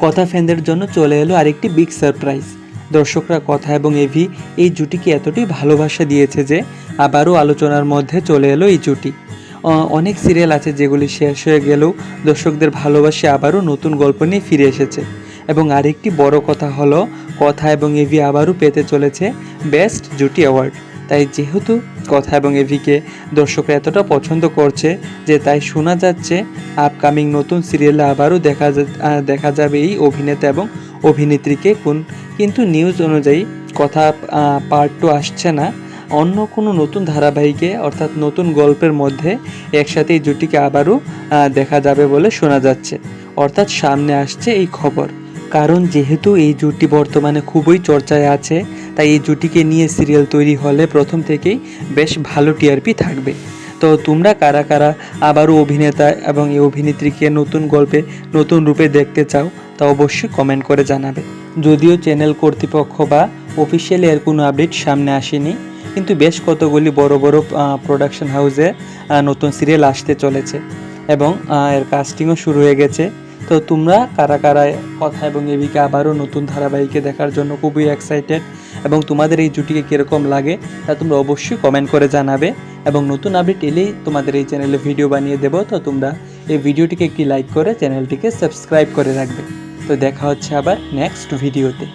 কথা ফ্যানদের জন্য চলে এলো আরেকটি বিগ সারপ্রাইজ দর্শকরা কথা এবং এভি এই জুটিকে এতটাই ভালোবাসা দিয়েছে যে আবারও আলোচনার মধ্যে চলে এলো এই জুটি। অনেক সিরিয়াল আছে যেগুলি শেষ হয়ে গেলেও দর্শকদের ভালোবাসে আবারও নতুন গল্প নিয়ে ফিরে এসেছে। এবং আরেকটি বড় কথা হলো, কথা এবং এভি আবারও পেতে চলেছে বেস্ট জুটি অ্যাওয়ার্ড তাই যেহেতু কথা এবং এভিকে দর্শকরা এতটা পছন্দ করছে যে তাই শোনা যাচ্ছে আপকামিং নতুন সিরিয়ালে আবারও দেখা দেখা যাবে এই অভিনেতা এবং অভিনেত্রীকে কোন কিন্তু নিউজ অনুযায়ী কথা পার্ট টু আসছে না। অন্য কোনো নতুন ধারাবাহিকে অর্থাৎ নতুন গল্পের মধ্যে একসাথে এই জুটিকে আবারও দেখা যাবে বলে শোনা যাচ্ছে। অর্থাৎ সামনে আসছে এই খবর। কারণ যেহেতু এই জুটি বর্তমানে খুবই চর্চায় আছে, তাই এই জুটিকে নিয়ে সিরিয়াল তৈরি হলে প্রথম থেকেই বেশ ভালো টিআরপি থাকবে। তো তোমরা কারা কারা আবারও অভিনেতা এবং এই অভিনেত্রীকে নতুন গল্পে নতুন রূপে দেখতে চাও, তা অবশ্যই কমেন্ট করে জানাবে। যদিও চ্যানেল কর্তৃপক্ষ বা অফিসিয়ালি এর কোনো আপডেট সামনে আসেনি, কিন্তু বেশ কতগুলি বড় বড় প্রোডাকশন হাউসে নতুন সিরিয়াল আসতে চলেছে। এবং এর কাস্টিংও শুরু হয়ে গেছে। তো তোমরা কারা কারা কথা এবং এবিকে আবারও নতুন ধারাবাহিকে দেখার জন্য খুবই এক্সাইটেড এবং তোমাদের এই জুটিকে কীরকম লাগে তা তোমরা অবশ্যই কমেন্ট করে জানাবে এবং নতুন আপডেট এলেই তোমাদের এই চ্যানেলে ভিডিও বানিয়ে দেবো। তো তোমরা এই ভিডিওটিকে একটি লাইক করে চ্যানেলটিকে সাবস্ক্রাইব করে রাখবে। তো দেখা হচ্ছে আবার নেক্সট ভিডিওতে